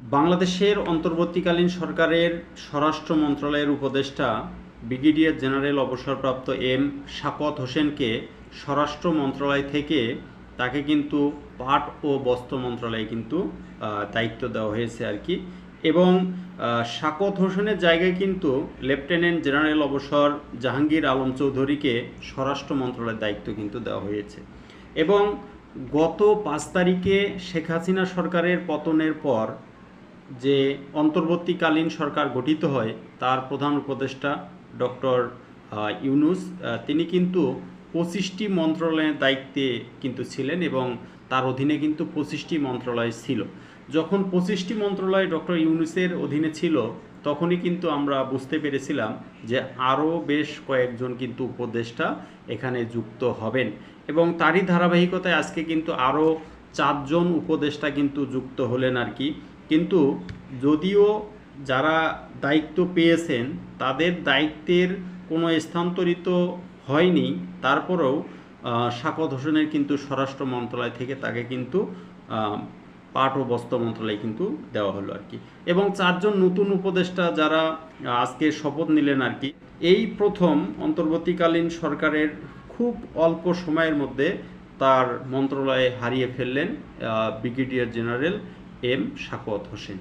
বাংলাদেশের অন্তর্বর্তীকালীন সরকারের স্বরাষ্ট্র মন্ত্রণালয়ের উপদেষ্টা, ব্রিগেডিয়ার জেনারেল অবসরপ্রাপ্ত এম শাকত হোসেনকে স্বরাষ্ট্র মন্ত্রণালয় থেকে তাকে কিন্তু পাট ও বস্ত্র মন্ত্রণালয়ে কিন্তু দায়িত্ব দেওয়া হয়েছে আর কি। এবং শাকত হোসেনের জায়গায় কিন্তু লেফটেন্যান্ট জেনারেল অবসর জাহাঙ্গীর আলম চৌধুরীকে স্বরাষ্ট্র মন্ত্রণালয়ের দায়িত্ব কিন্তু দেওয়া হয়েছে। এবং গত পাঁচ তারিখে শেখ হাসিনা সরকারের পতনের পর যে অন্তর্বর্তীকালীন সরকার গঠিত হয়, তার প্রধান উপদেষ্টা ডক্টর ইউনুস তিনি কিন্তু পঁচিশটি মন্ত্রণালয়ের দায়িত্বে কিন্তু ছিলেন এবং তার অধীনে কিন্তু পঁচিশটি মন্ত্রণালয় ছিল। যখন পঁচিশটি মন্ত্রণালয় ডক্টর ইউনুসের অধীনে ছিল, তখনই কিন্তু আমরা বুঝতে পেরেছিলাম যে আরও বেশ কয়েকজন কিন্তু উপদেষ্টা এখানে যুক্ত হবেন এবং তারই ধারাবাহিকতায় আজকে কিন্তু আরও চারজন উপদেষ্টা কিন্তু যুক্ত হলেন আর কি। কিন্তু যদিও যারা দায়িত্ব পেয়েছেন, তাদের দায়িত্বের কোনো স্থানান্তরিত হয়নি। তারপরেও শাকত হোসেনের কিন্তু স্বরাষ্ট্র মন্ত্রণালয় থেকে তাকে কিন্তু পাট ও বস্ত্র মন্ত্রণালয় কিন্তু দেওয়া হলো আর কি এবং চারজন নতুন উপদেষ্টা যারা আজকে শপথ নিলেন আর কি এই প্রথম অন্তর্বর্তীকালীন সরকারের খুব অল্প সময়ের মধ্যে তার মন্ত্রণালয়ে হারিয়ে ফেললেন ব্রিগেডিয়ার জেনারেল এম শাকত হোসেন।